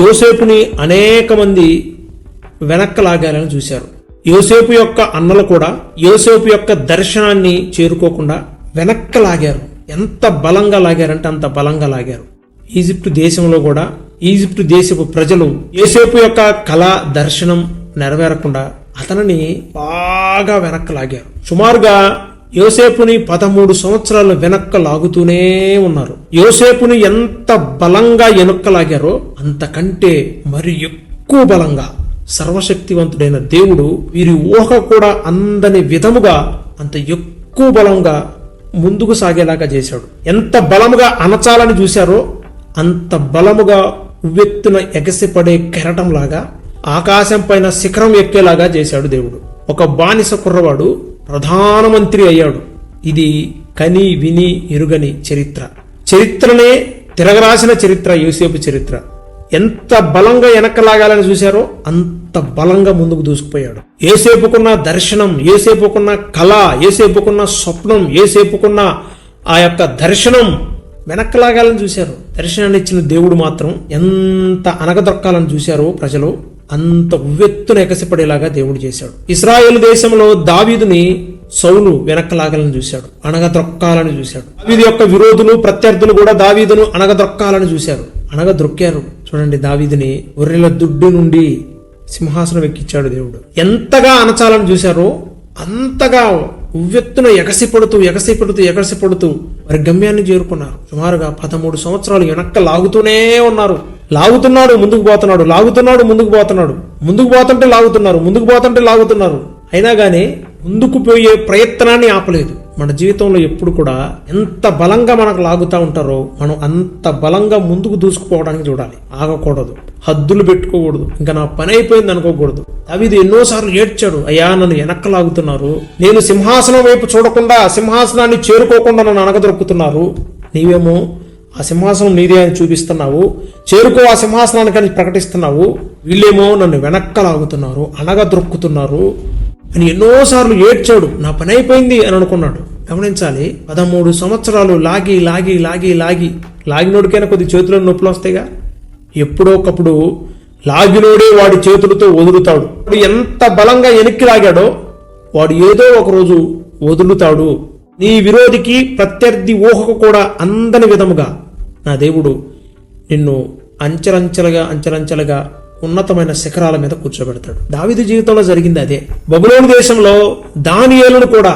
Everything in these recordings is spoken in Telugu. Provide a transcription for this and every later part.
యోసేపుని అనేక మంది వెనక్కి లాగాలని చూశారు. యోసేపు యొక్క అన్నలు కూడా యోసేపు యొక్క దర్శనాన్ని చేరుకోకుండా వెనక్క లాగారు ఎంత బలంగా లాగారంటే అంత బలంగా లాగారు. ఈజిప్టు దేశంలో కూడా ఈజిప్టు దేశపు ప్రజలు యోసేపు యొక్క కళా దర్శనం నెరవేరకుండా అతనిని బాగా వెనక్కి లాగారు సుమారుగా యోసేపుని పదమూడు సంవత్సరాలు వెనక్కి లాగుతూనే ఉన్నారు. యోసేపుని ఎంత బలంగా వెనక్కి లాగారో అంతకంటే మరి ఎక్కువ బలంగా సర్వశక్తివంతుడైన దేవుడు వీరి ఊహ కూడా అందని విధముగా అంత ఎక్కువ బలంగా ముందుకు సాగేలాగా చేశాడు. ఎంత బలముగా అనచాలని చూశారో అంత బలముగా ఉవ్వెత్తున ఎగసిపడే కెరటంలాగా ఆకాశం పైన శిఖరం ఎక్కేలాగా చేశాడు దేవుడు. ఒక బానిస కుర్రవాడు ప్రధానమంత్రి అయ్యాడు. ఇది కని విని ఎరుగని చరిత్ర. చరిత్రనే తిరగరాసిన చరిత్ర యూసేపు చరిత్ర. ఎంత బలంగా వెనక్కలాగాలని చూశారో అంత బలంగా ముందుకు దూసుకుపోయాడు. ఏసేపుకున్న దర్శనం ఏసేపుకున్న కళ ఏసేపుకున్న స్వప్నం ఏసేపుకున్న ఆ యొక్క దర్శనం వెనక్కలాగాలని చూశారు. దర్శనాన్ని ఇచ్చిన దేవుడు మాత్రం ఎంత అనగదొక్కాలని చూశారో ప్రజలు అంత ఉవ్వెత్తున ఎగసిపడేలాగా దేవుడు చేశాడు. ఇస్రాయేల్ దేశంలో దావీదుని సౌలు వెనక్కలాగాలని చూశాడు. అనగదొక్కాలని చూశాడు. దావీదు యొక్క విరోధులు ప్రత్యర్థులు కూడా దావీదును అనగదొక్కాలని చూశారు. అనగదొక్కారు. చూడండి దావీదుని గొర్రెల దుడ్డు నుండి సింహాసనం ఎక్కించాడు దేవుడు. ఎంతగా అనచాలను చూశారో అంతగా ఉవ్వెత్తున ఎగసిపడుతూ ఎగసిపడుతూ ఎగసిపడుతూ వారి గమ్యాన్ని చేరుకున్నారు. సుమారుగా పదమూడు సంవత్సరాలు వెనక్క లాగుతూనే ఉన్నారు. లాగుతున్నాడు ముందుకు పోతున్నాడు లాగుతున్నాడు ముందుకు పోతున్నాడు. ముందుకు పోతుంటే లాగుతున్నారు ముందుకు పోతుంటే లాగుతున్నారు. అయినా కానీ ముందుకు పోయే ప్రయత్నాన్ని ఆపలేదు. మన జీవితంలో ఎప్పుడు కూడా ఎంత బలంగా మనకు లాగుతూ ఉంటారో మనం అంత బలంగా ముందుకు దూసుకుపోవడానికి చూడాలి. ఆగకూడదు. హద్దులు పెట్టుకోకూడదు. ఇంకా నా పని అయిపోయింది అనుకోకూడదు. దావీదు ఎన్నోసార్లు ఏడ్చాడు అయ్యా నన్ను వెనక్క లాగుతున్నారు. నేను సింహాసనం వైపు చూడకుండా సింహాసనాన్ని చేరుకోకుండా నన్ను అనగదొరుకుతున్నారు. నీవేమో ఆ సింహాసనం నీదే అని చూపిస్తున్నావు. చేరుకో ఆ సింహాసనానికి అని ప్రకటిస్తున్నావు. వీళ్ళేమో నన్ను వెనక్క లాగుతున్నారు అనగదొరుకుతున్నారు. అని ఎన్నోసార్లు ఏడ్చాడు. నా పని అయిపోయింది అని అనుకున్నాడు. గమనించాలి పదమూడు సంవత్సరాలు లాగి లాగి లాగి లాగి లాగినోడికైనా కొద్ది చేతుల్లో నొప్పులు వస్తాయిగా? ఎప్పుడో ఒకప్పుడు లాగినోడే వాడి చేతులతో వదులుతాడు. వాడు ఎంత బలంగా వెనక్కి లాగాడో వాడు ఏదో ఒక రోజు వదులుతాడు. నీ విరోధికి ప్రత్యర్థి ఊహకు కూడా అందని విధముగా నా దేవుడు నిన్ను అంచెలంచెలుగా అంచెలంచెలుగా ఉన్నతమైన శిఖరాల మీద కూర్చోబెడతాడు. దావిది జీవితంలో జరిగింది అదే. బబులోని దేశంలో దానియేలును కూడా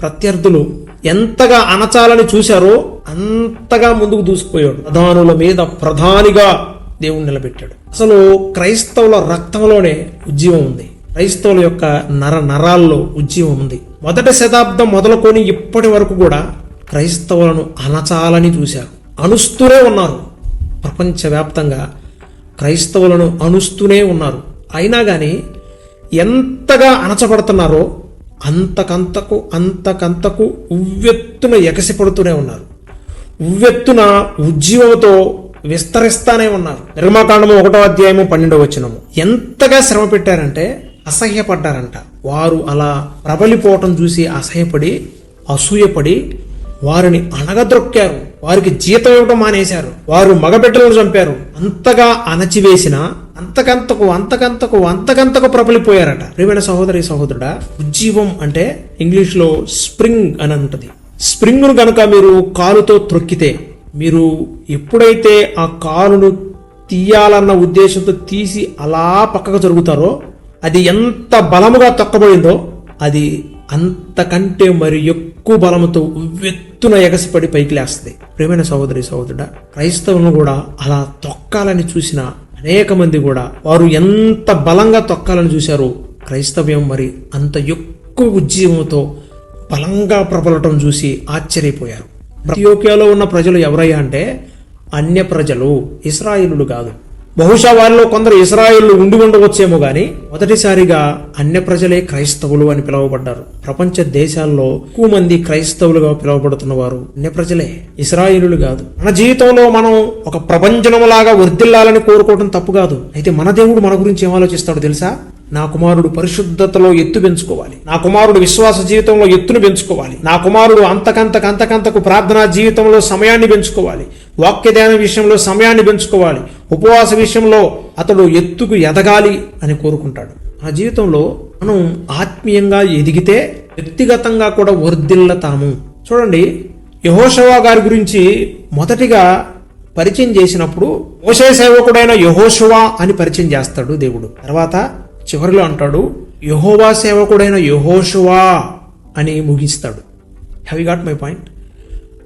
ప్రత్యర్థులు ఎంతగా అనచాలని చూశారో అంతగా ముందుకు దూసుకుపోయాడు. ప్రధానుల మీద ప్రధానిగా దేవుడు నిలబెట్టాడు. అసలు క్రైస్తవుల రక్తంలోనే ఉజ్జీవం ఉంది. క్రైస్తవుల యొక్క నర నరాల్లో ఉజ్జీవం ఉంది. మొదటి శతాబ్దం మొదలుకొని ఇప్పటి వరకు కూడా క్రైస్తవులను అనచాలని చూశారు. అనుస్తూనే ఉన్నారు. ప్రపంచవ్యాప్తంగా క్రైస్తవులను అనుస్తూనే ఉన్నారు. అయినా కానీ ఎంతగా అణచబడుతున్నారో అంతకంతకు అంతకంతకు ఉవ్వెత్తున ఎగసిపడుతూనే ఉన్నారు. ఉవ్వెత్తున ఉజ్జీవంతో విస్తరిస్తానే ఉన్నారు. నిర్మాకాండము ఒకటో అధ్యాయము పన్నెండో వచ్చినము ఎంతగా శ్రమ పెట్టారంటే అసహ్యపడ్డారంట. వారు అలా ప్రబలిపోవటం చూసి అసహ్యపడి అసూయపడి వారిని అణగద్రొక్కారు. వారికి జీతం ఇవ్వటం మానేశారు. వారు మగబిడ్డలను చంపారు. అంతగా అణచివేసిన అంతకంతకు అంతకంతకు అంతకంతకు ప్రబలిపోయారట. ప్రియమైన సహోదరి సహోదరుడా ఉజ్జీవం అంటే ఇంగ్లీష్లో స్ప్రింగ్ అని ఉంటుంది స్ప్రింగ్ను గనక మీరు కాలుతో త్రొక్కితే మీరు ఎప్పుడైతే ఆ కాలును తీయాలన్న ఉద్దేశంతో తీసి అలా పక్కకు జరుగుతారో అది ఎంత బలముగా తొక్కబడిందో అది అంతకంటే మరి ఎక్కువ బలముతో ఉవ్వెత్తున ఎగసిపడి పైకి లేస్తుంది. ప్రేమైన సహోదరి సహోదరుడా క్రైస్తవులను కూడా అలా తొక్కాలని చూసిన అనేక మంది కూడా వారు ఎంత బలంగా తొక్కాలని చూశారో క్రైస్తవ్యం మరి అంత ఎక్కువ ఉజ్జీవంతో బలంగా ప్రబలటం చూసి ఆశ్చర్యపోయారు. ప్రతియోక్యాలో ఉన్న ప్రజలు ఎవరయ్యా అంటే అన్య ప్రజలు ఇస్రాయిలు కాదు. బహుశా వారిలో కొందరు ఇస్రాయిలు ఉండి ఉండవచ్చేమో గాని మొదటిసారిగా అన్య ప్రజలే క్రైస్తవులు అని పిలువబడ్డారు. ప్రపంచ దేశాల్లో ఎక్కువ మంది క్రైస్తవులుగా పిలువబడుతున్న వారు అన్య ప్రజలే ఇస్రాయిలు కాదు. మన జీవితంలో మనం ఒక ప్రపంచంలాగా వృద్ధిల్లాలని కోరుకోవడం తప్పు కాదు. అయితే మన దేవుడు మన గురించి ఏం ఆలోచిస్తాడో తెలుసా? నా కుమారుడు పరిశుద్ధతలో ఎత్తు పెంచుకోవాలి. నా కుమారుడు విశ్వాస జీవితంలో ఎత్తును పెంచుకోవాలి. నా కుమారుడు అంతకంతకు అంతకంతకు ప్రార్థనా జీవితంలో సమయాన్ని పెంచుకోవాలి. వాక్య ధ్యాన విషయంలో సమయాన్ని పెంచుకోవాలి. ఉపవాస విషయంలో అతడు ఎత్తుకు ఎదగాలి అని కోరుకుంటాడు. ఆ జీవితంలో మనం ఆత్మీయంగా ఎదిగితే వ్యక్తిగతంగా కూడా వర్ధిల్లతాము. చూడండి యహోషవా గారి గురించి మొదటిగా పరిచయం చేసినప్పుడు మోసే సేవకుడైన యహోషువా అని పరిచయం చేస్తాడు దేవుడు. తర్వాత చివరిలో అంటాడు యహోవా సేవకుడైన యహోషువా అని ముగిస్తాడు. హ్యావ్ గాట్ మై పాయింట్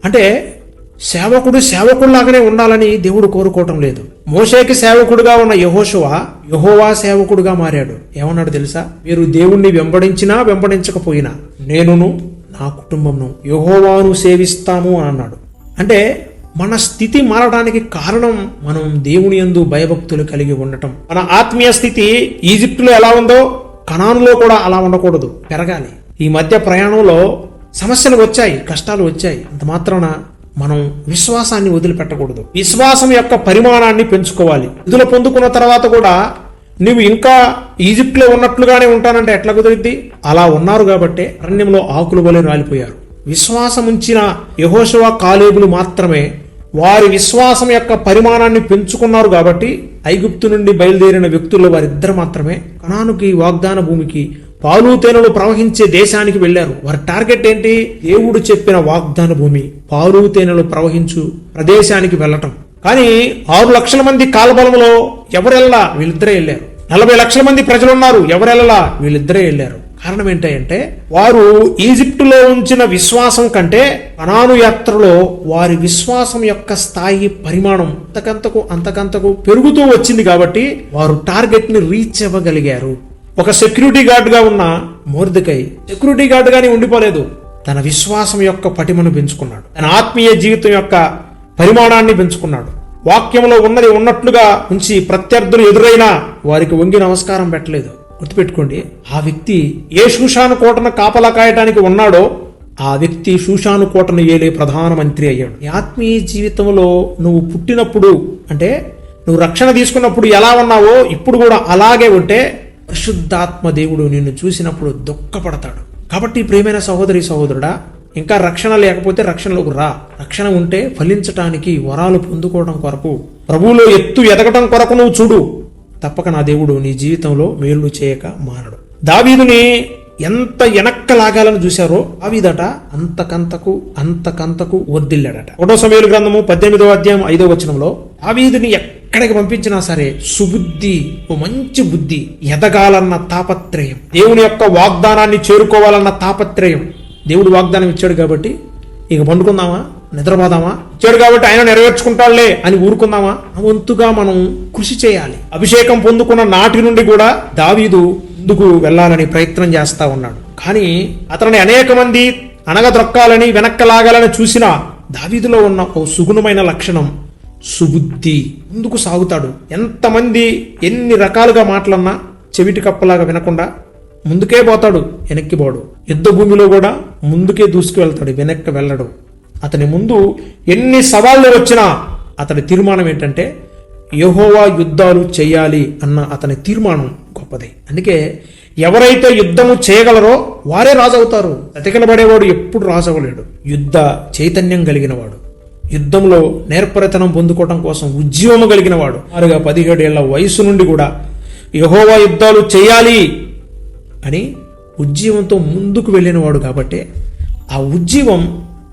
అంటే సేవకుడు సేవకుడిలాగానే ఉండాలని దేవుడు కోరుకోవటం లేదు. మోషేకి సేవకుడుగా ఉన్న యహోషువా యహోవా సేవకుడుగా మారాడు. ఏమన్నాడు తెలుసా? మీరు దేవుణ్ణి వెంబడించినా వెంబడించకపోయినా నేనును నా కుటుంబంను యహోవాను సేవిస్తాము అని అన్నాడు. అంటే మన స్థితి మారడానికి కారణం మనం దేవుని యందు భయభక్తులు కలిగి ఉండటం. మన ఆత్మీయ స్థితి ఈజిప్టులో ఎలా ఉందో కణానులో కూడా అలా ఉండకూడదు పెరగాలి. ఈ మధ్య ప్రయాణంలో సమస్యలు వచ్చాయి కష్టాలు వచ్చాయి. అంత మాత్రాన మనం విశ్వాసాన్ని వదిలిపెట్టకూడదు. విశ్వాసం యొక్క పరిమాణాన్ని పెంచుకోవాలి. విధులు పొందుకున్న తర్వాత కూడా నువ్వు ఇంకా ఈజిప్ట్లో ఉన్నట్లుగానే ఉంటానంటే ఎట్లా కుదిరిద్ది? అలా ఉన్నారు కాబట్టి అరణ్యంలో ఆకులు వలె రాలిపోయారు. విశ్వాసం ఉంచిన యహోశవ కాలేబులు మాత్రమే వారి విశ్వాసం యొక్క పరిమాణాన్ని పెంచుకున్నారు కాబట్టి ఐగుప్తు నుండి బయలుదేరిన వ్యక్తులు వారిద్దరు మాత్రమే కణానుకి వాగ్దాన భూమికి పాలు తేనెలు ప్రవహించే దేశానికి వెళ్ళారు వారి టార్గెట్ ఏంటి? దేవుడు చెప్పిన వాగ్దాన భూమి పాలు తేనెలు ప్రవహించు ప్రదేశానికి వెళ్ళటం. కానీ ఆరు లక్షల మంది కాలబలంలో ఎవరెల్లా వీళ్ళిద్దరే వెళ్ళారు. నలభై లక్షల మంది ప్రజలున్నారు ఎవరెల్లా వీళ్ళిద్దరే వెళ్ళారు. కారణం ఏంటంటే వారు ఈజిప్టులో ఉంచిన విశ్వాసం కంటే కనాను యాత్రలో వారి విశ్వాసం యొక్క స్థాయి పరిమాణం అంతకంతకు అంతకంతకు పెరుగుతూ వచ్చింది కాబట్టి వారు టార్గెట్ని రీచ్ అవ్వగలిగారు. ఒక సెక్యూరిటీ గార్డ్గా ఉన్న మోర్దికై సెక్యూరిటీ గార్డ్గానే ఉండిపోలేదు. తన విశ్వాసం యొక్క పటిమను పెంచుకున్నాడు. తన ఆత్మీయ జీవితం యొక్క పరిమాణాన్ని పెంచుకున్నాడు. వాక్యంలో ఉన్నది ఉన్నట్లుగా ఉంచి ప్రత్యర్థులు ఎదురైనా వారికి వంగి నమస్కారం పెట్టలేదు. గుర్తుపెట్టుకోండి ఆ వ్యక్తి ఏ శూషాను కోటను కాపలా కాయటానికి ఉన్నాడో ఆ వ్యక్తి శూషాను కోటను ఏలే ప్రధానమంత్రి అయ్యాడు. ఆత్మీయ జీవితంలో నువ్వు పుట్టినప్పుడు అంటే నువ్వు రక్షణ తీసుకున్నప్పుడు ఎలా ఉన్నావో ఇప్పుడు కూడా అలాగే ఉంటే పరిశుద్ధాత్మ దేవుడు నిన్ను చూసినప్పుడు దుఃఖపడతాడు. కాబట్టి ప్రేమైన సహోదరి సహోదరుడా ఇంకా రక్షణ లేకపోతే రక్షణలోకి రా. రక్షణ ఉంటే ఫలించటానికి వరాలు పొందుకోవడం కొరకు ప్రభువులో ఎత్తు ఎదగటం కొరకు నువ్వు చూడు. తప్పక నా దేవుడు నీ జీవితంలో మేలు చేయక మానడు. దావీదుని ఎంత వెనక్క లాగాలని చూశారో దావీదట అంతకంతకు అంతకంతకు వర్దిల్లాడట ఒకటో సమయాల గ్రంథము పద్దెనిమిదో అధ్యాయం ఐదో వచనంలో దావీదుని ఎక్కడికి పంపించినా సరే సుబుద్ధి ఓ మంచి బుద్ధి ఎదగాలన్న తాపత్రయం. దేవుని యొక్క వాగ్దానాన్ని చేరుకోవాలన్న తాపత్రయం. దేవుడు వాగ్దానం ఇచ్చాడు కాబట్టి ఇక పండుకుందామా? నిద్రపోదామా? ఇచ్చాడు కాబట్టి ఆయన నెరవేర్చుకుంటాడులే అని ఊరుకుందామా? వంతుగా మనం కృషి చేయాలి. అభిషేకం పొందుకున్న నాటి నుండి కూడా దావీదు ముందుకు వెళ్ళాలని ప్రయత్నం చేస్తా ఉన్నాడు. కానీ అతనిని అనేక మంది అనగదొక్కాలని వెనక్కలాగాలని చూసిన దావీదులో ఉన్న ఓ సుగుణమైన లక్షణం సుబుద్ధి. ముందుకు సాగుతాడు. ఎంతమంది ఎన్ని రకాలుగా మాటలన్నా చెవిటి కప్పలాగా వినకుండా ముందుకే పోతాడు వెనక్కి పోడు. యుద్ధ భూమిలో కూడా ముందుకే దూసుకు వెళ్తాడు వెనక్కి వెళ్ళడు. అతని ముందు ఎన్ని సవాళ్ళు వచ్చినా అతని తీర్మానం ఏంటంటే యహోవా యుద్ధాలు చేయాలి అన్న అతని తీర్మానం గొప్పది. అందుకే ఎవరైతే యుద్ధము చేయగలరో వారే రాజవుతారు. బతికలబడేవాడు ఎప్పుడు రాజవలేడు యుద్ధ చైతన్యం కలిగిన వాడు యుద్ధంలో నేర్పరితనం పొందుకోవడం కోసం ఉద్యమం కలిగిన వాడు ఆరుగా పదిహేడేళ్ళ వయసు నుండి కూడా యహోవా యుద్ధాలు చేయాలి అని ఉజ్జీవంతో ముందుకు వెళ్ళినవాడు కాబట్టే ఆ ఉజ్జీవం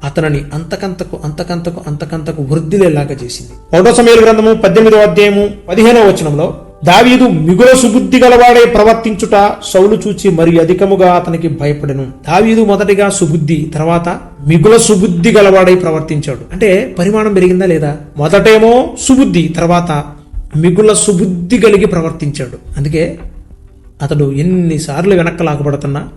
అతనిని అంతకంతకు అంతకంతకు అంతకంతకు వృద్ధిలేలాగా చేసింది. ఒకటో సమయాల గ్రంథము పద్దెనిమిదవ అధ్యాయము పదిహేనవ వచనంలో దావీదు మిగుల సుబుద్ధి గలవాడే ప్రవర్తించుట సౌలు చూచి మరి అధికముగా అతనికి భయపడను. దావీదు మొదటిగా సుబుద్ధి తర్వాత మిగుల సుబుద్ధి గలవాడై ప్రవర్తించాడు. అంటే పరిమాణం పెరిగిందా లేదా? మొదటేమో సుబుద్ధి తర్వాత మిగుల సుబుద్ధి కలిగి ప్రవర్తించాడు. అందుకే అతడు ఎన్నిసార్లు వెనక్కి లాగబడుతున్నా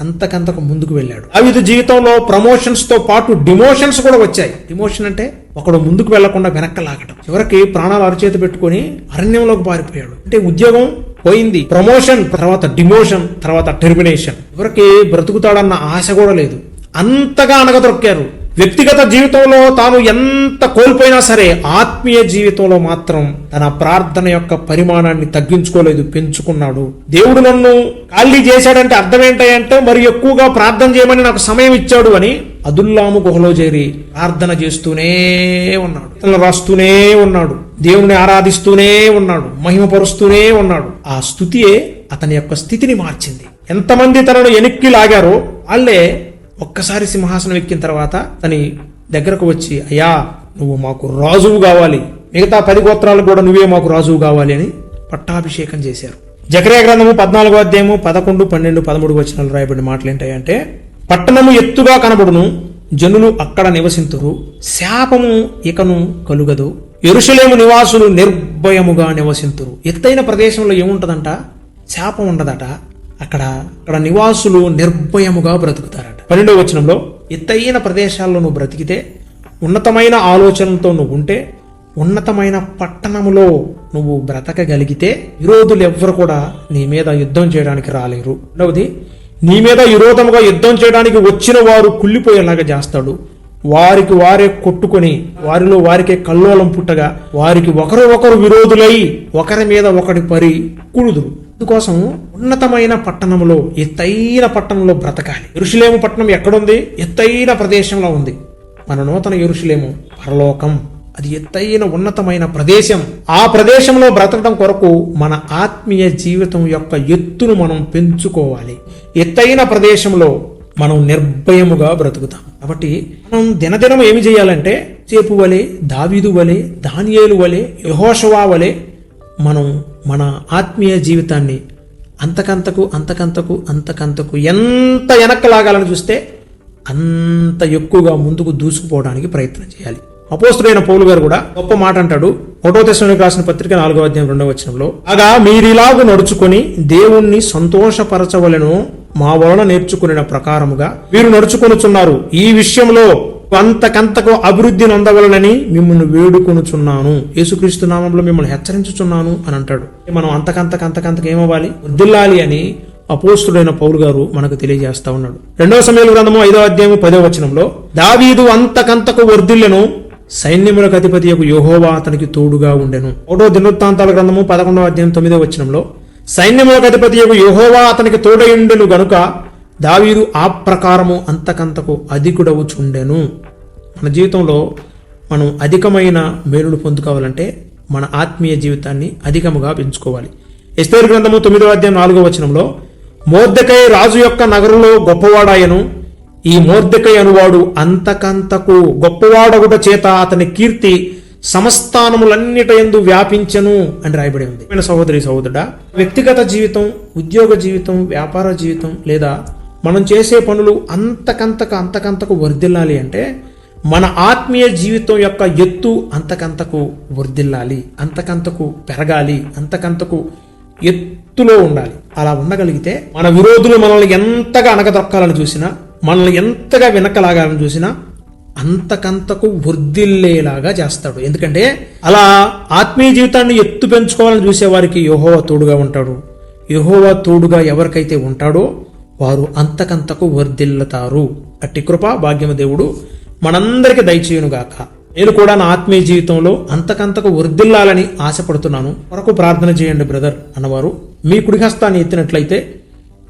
అంతకంతకు ముందుకు వెళ్ళాడు. దావీదు జీవితంలో ప్రమోషన్స్తో పాటు డిమోషన్స్ కూడా వచ్చాయి. డిమోషన్ అంటే ఒకడు ముందుకు వెళ్ళకుండా వెనక్కి లాగటం. చివరికి ప్రాణాలు అరచేతి పెట్టుకొని అరణ్యంలోకి పారిపోయాడు. అంటే ఉద్యోగం పోయింది. ప్రమోషన్ తర్వాత డిమోషన్ తర్వాత టెర్మినేషన్ చివరికి బ్రతుకుతాడన్న ఆశ కూడా లేదు. అంతగా అనగదొక్కారు. వ్యక్తిగత జీవితంలో తాను ఎంత కోల్పోయినా సరే ఆత్మీయ జీవితంలో మాత్రం తన ప్రార్థన యొక్క పరిమాణాన్ని తగ్గించుకోలేదు పెంచుకున్నాడు. దేవుడు నన్ను ఖాళీ చేశాడంటే అర్థం ఏంటంటే మరి ఎక్కువగా ప్రార్థన చేయమని నాకు సమయం ఇచ్చాడు అని అదుల్లాము గుహలో చేరి ప్రార్థన చేస్తూనే ఉన్నాడు. రాస్తూనే ఉన్నాడు. దేవుని ఆరాధిస్తూనే ఉన్నాడు. మహిమపరుస్తూనే ఉన్నాడు. ఆ స్థుతియే అతని యొక్క స్థితిని మార్చింది. ఎంతమంది తనను వెనక్కి లాగారో వాళ్ళే ఒక్కసారి సింహాసనం ఎక్కిన తర్వాత తని దగ్గరకు వచ్చి అయ్యా నువ్వు మాకు రాజువు కావాలి. మిగతా పది గోత్రాలు కూడా నువ్వే మాకు రాజువు కావాలి అని పట్టాభిషేకం చేశారు. జకరియా గ్రంథము పద్నాలుగో అధ్యాయము పదకొండు పన్నెండు పదమూడు వచనాలు రాయబడిన మాటలు ఏంటాయంటే పట్టణము ఎత్తుగా కనబడును జనులు అక్కడ నివసింతురు శాపము ఇకను కలుగదు ఎరుషలేము నివాసులు నిర్భయముగా నివసింతురు. ఎత్తైన ప్రదేశంలో ఏముంటదంట? శాపం ఉండదట. అక్కడ అక్కడ నివాసులు నిర్భయముగా బ్రతుకుతారట. పన్నెండవ వచనంలో ఎత్తైన ప్రదేశాల్లో నువ్వు బ్రతికితే ఉన్నతమైన ఆలోచనలతో నువ్వు ఉంటే ఉన్నతమైన పట్టణములో నువ్వు బ్రతకగలిగితే విరోధులు ఎవ్వరు కూడా నీ మీద యుద్ధం చేయడానికి రాలేరు. రెండవది నీ మీద విరోధముగా యుద్ధం చేయడానికి వచ్చిన వారు కుళ్ళిపోయేలాగా చేస్తాడు. వారికి వారే కొట్టుకొని వారిలో వారికే కల్లోలం పుట్టగా వారికి ఒకరు ఒకరు విరోధులై ఒకరి మీద ఒకటి పరి కుడుదురు. అందుకోసం ఉన్నతమైన పట్టణంలో ఎత్తైన పట్టణంలో బ్రతకాలి. ఎరుషులేము పట్టణం ఎక్కడుంది? ఎత్తైన ప్రదేశంలో ఉంది. మన నూతన ఎరుషులేము పరలోకం. అది ఎత్తైన ఉన్నతమైన ప్రదేశం. ఆ ప్రదేశంలో బ్రతకడం కొరకు మన ఆత్మీయ జీవితం యొక్క ఎత్తును మనం పెంచుకోవాలి. ఎత్తైన ప్రదేశంలో మనం నిర్భయముగా బ్రతుకుతాం. కాబట్టి మనం దినదినం ఏమి చేయాలంటే చేపు వలె దావీదు వలె దానియేలు వలె యహోషవా వలె మనం మన ఆత్మీయ జీవితాన్ని అంతకంతకు అంతకంతకు అంతకంతకు ఎంత వెనక్కి లాగాలని చూస్తే అంత ఎక్కువగా ముందుకు దూసుకుపోవడానికి ప్రయత్నం చేయాలి. అపోస్తుడైన పౌలు గారు కూడా గొప్ప మాట అంటాడు. ఒకటో దశలోకి రాసిన పత్రిక నాలుగో అధ్యాయం రెండవ వచనంలో అగా మీరిలాగు నడుచుకొని దేవుణ్ణి సంతోషపరచవలను మా వలన నేర్చుకునే ప్రకారముగా వీరు నడుచుకొనుచున్నారు. ఈ విషయంలో అంతకంతకు అభివృద్ధి నొందవలనని మిమ్మల్ని వేడుకొనుచున్నాను. యేసుక్రీస్తు నామంలో మిమ్మల్ని హెచ్చరించుచున్నాను అని అంటాడు. మనం అంతకంతకు అంతకంతకు ఏమవ్వాలి? వృద్ధిల్లాలి అని అపోస్తుడైన పౌలు గారు మనకు తెలియజేస్తా ఉన్నాడు. రెండవ సమయంలో గ్రంథము ఐదవ అధ్యాయము పదో వచనంలో దావీదు అంతకంతకు వర్ధిల్లెను సైన్యములకు అధిపతి యొక్క యోహోవా అతనికి తోడుగా ఉండెను. ఒకటో దినవృత్తాంతాల గ్రంథము పదకొండవ అధ్యాయం తొమ్మిదో వచనంలో సైన్యములకు అధిపతి యొక్క యోహోవా అతనికి తోడయుండెను గనుక దావీదు ఆ ప్రకారము అంతకంతకు అధికుడవుచుండెను. మన జీవితంలో మనం అధికమైన మేలును పొందుకోవాలంటే మన ఆత్మీయ జీవితాన్ని అధికముగా పెంచుకోవాలి. ఎస్తేరు గ్రంథము తొమ్మిదో అధ్యాయం నాలుగో వచనంలో మోర్దకై రాజు యొక్క నగరంలో గొప్పవాడాయను. ఈ మోర్దకై అనువాడు అంతకంతకు గొప్పవాడగుట చేత అతని కీర్తి సమస్థానములన్నిట ఎందు వ్యాపించను అని రాయబడి ఉంది. సహోదరి సహోదరుడా వ్యక్తిగత జీవితం ఉద్యోగ జీవితం వ్యాపార జీవితం లేదా మనం చేసే పనులు అంతకంతకు అంతకంతకు వర్ధిల్లాలి అంటే మన ఆత్మీయ జీవితం యొక్క ఎత్తు అంతకంతకు వర్ధిల్లాలి అంతకంతకు పెరగాలి అంతకంతకు ఎత్తులో ఉండాలి. అలా ఉండగలిగితే మన విరోధులు మనల్ని ఎంతగా అణగదొక్కాలని చూసినా మనల్ని ఎంతగా వెనకలాగాలని చూసినా అంతకంతకు వర్ధిల్లేలాగా చేస్తాడు. ఎందుకంటే అలా ఆత్మీయ జీవితాన్ని ఎత్తు పెంచుకోవాలని చూసేవారికి యహోవా తోడుగా ఉంటాడు. యహోవా తోడుగా ఎవరికైతే ఉంటాడో వారు అంతకంతకు వర్ధిల్లుతారు. అట్టి కృప భాగ్యమదేవుడు మనందరికి దయచేయునుగాక. నేను కూడా నా ఆత్మీయ జీవితంలో అంతకంతకు వర్ధిల్లాలని ఆశపడుతున్నాను. కొరకు ప్రార్థన చేయండి బ్రదర్ అన్నవారు. మీ కుడిహస్తాన్ని ఎత్తినట్లయితే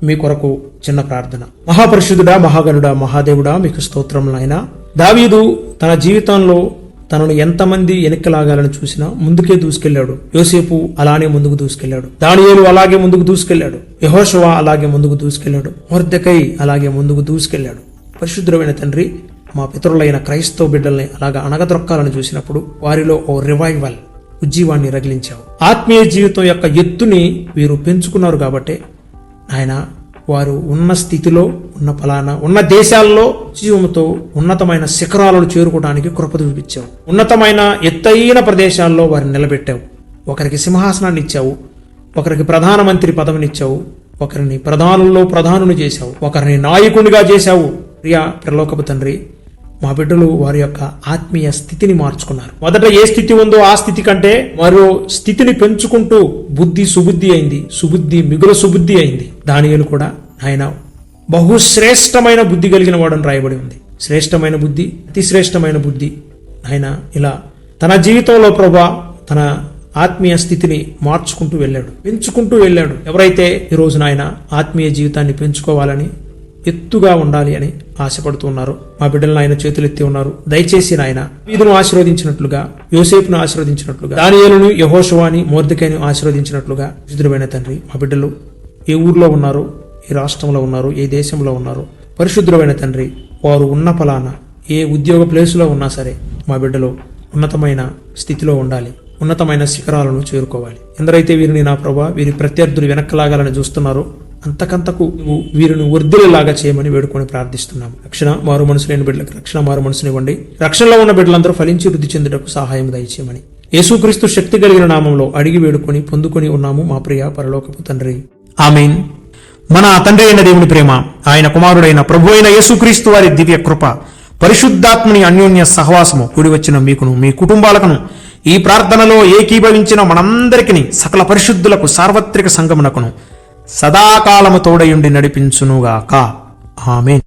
మీ కొరకు చిన్న ప్రార్థన. మహాపరిశుద్ధుడా మహాగనుడా మహాదేవుడా మీకు స్తోత్రం నాయన. దావీదు తన జీవితంలో తనను ఎంతమంది వెనక్కిలాగాలని చూసినా ముందుకే దూసుకెళ్ళాడు యోసేపు అలానే ముందుకు దూసుకెళ్ళాడు దానియేలు అలాగే ముందుకు దూసుకెళ్ళాడు యహోషవా అలాగే ముందుకు దూసుకెళ్ళాడు మొర్దకై అలాగే ముందుకు దూసుకెళ్ళాడు పరిశుద్ధమైన తండ్రి మా పితరులైన క్రైస్తవ బిడ్డల్ని అలాగా అణగదొక్కాలని చూసినప్పుడు వారిలో ఓ రివైవల్ ఉజ్జీవాన్ని రగిలించావు. ఆత్మీయ జీవితం యొక్క ఎత్తుని వీరు పెంచుకున్నారు కాబట్టి ఆయన వారు ఉన్న స్థితిలో ఉన్న ఫలానా ఉన్న దేశాల్లో జీవముతో ఉన్నతమైన శిఖరాలను చేరుకోవడానికి కృప చూపించావు. ఉన్నతమైన ఎత్తైన ప్రదేశాల్లో వారిని నిలబెట్టావు. ఒకరికి సింహాసనాన్ని ఇచ్చావు. ఒకరికి ప్రధానమంత్రి పదవినిచ్చావు ఒకరిని ప్రధానుల్లో ప్రధానుని చేశావు. ఒకరిని నాయకునిగా చేశావు. ప్రియా ప్రలోకపు తండ్రి మా బిడ్డలు వారి యొక్క ఆత్మీయ స్థితిని మార్చుకున్నారు. మొదట ఏ స్థితి ఉందో ఆ స్థితి కంటే మరో స్థితిని పెంచుకుంటూ బుద్ధి సుబుద్ధి అయింది. సుబుద్ధి మిగుల సుబుద్ధి అయింది. దానియలు కూడా ఆయన బహుశ్రేష్టమైన బుద్ధి కలిగిన వాడని రాయబడి ఉంది. శ్రేష్టమైన బుద్ధి అతి శ్రేష్టమైన బుద్ధి ఆయన ఇలా తన జీవితంలో ప్రభా తన ఆత్మీయ స్థితిని మార్చుకుంటూ వెళ్ళాడు. పెంచుకుంటూ వెళ్ళాడు. ఎవరైతే ఈ రోజున ఆయన ఆత్మీయ జీవితాన్ని పెంచుకోవాలని ఎత్తుగా ఉండాలి అని ఆశపడుతున్నారు. మా బిడ్డలను ఆయన చేతులెత్తి ఉన్నారు. దయచేసి నాయన వీధును ఆశీర్వదించినట్లుగా యోసేపును ఆశీర్వదించినట్లుగా దానియేలును యహోషవాని మోర్దికైను ఆశీర్వదించినట్లుగా విశుద్ధుడైన తండ్రి మా బిడ్డలు ఏ ఊర్లో ఉన్నారు ఏ రాష్ట్రంలో ఉన్నారు ఏ దేశంలో ఉన్నారు పరిశుద్ధుడైన తండ్రి వారు ఉన్న ఫలాన ఏ ఉద్యోగ ప్లేసులో ఉన్నా సరే మా బిడ్డలు ఉన్నతమైన స్థితిలో ఉండాలి. ఉన్నతమైన శిఖరాలను చేరుకోవాలి. ఎందరైతే వీరిని నా ప్రభా వీరి ప్రత్యర్థులు వెనక్కలాగాలని చూస్తున్నారో అంతకంతకు నువ్వు వీరిని వర్ధిలేలాగా చేయమని వేడుకొని ప్రార్థిస్తున్నాము. రక్షణ మారు మనసు లేని బిడ్డలకు రక్షణ మారు మనసునివ్వండి. రక్షణలో ఉన్న బిడ్డలందరూ ఫలించి వృద్ధి చెందుటకు సహాయం దయచేయమని. యేసుక్రీస్తు శక్తి కలిగిన నామంలో అడిగి వేడుకొని పొందుకొని ఉన్నాము మా ప్రియ పరలోకపు తండ్రి. ఆమెన్. మన తండ్రి అయిన దేవుని ప్రేమ ఆయన కుమారుడైన ప్రభు అయిన యేసుక్రీస్తు వారి దివ్య కృప పరిశుద్ధాత్మని అన్యోన్య సహవాసము కూడి వచ్చిన మీకును మీ కుటుంబాలకును ఈ ప్రార్థనలో ఏకీభవించిన మనందరికీ సకల పరిశుద్ధులకు సార్వత్రిక సంగమునకును సదాకాలము తోడయుండి నడిపించునుగాక. ఆమెన్.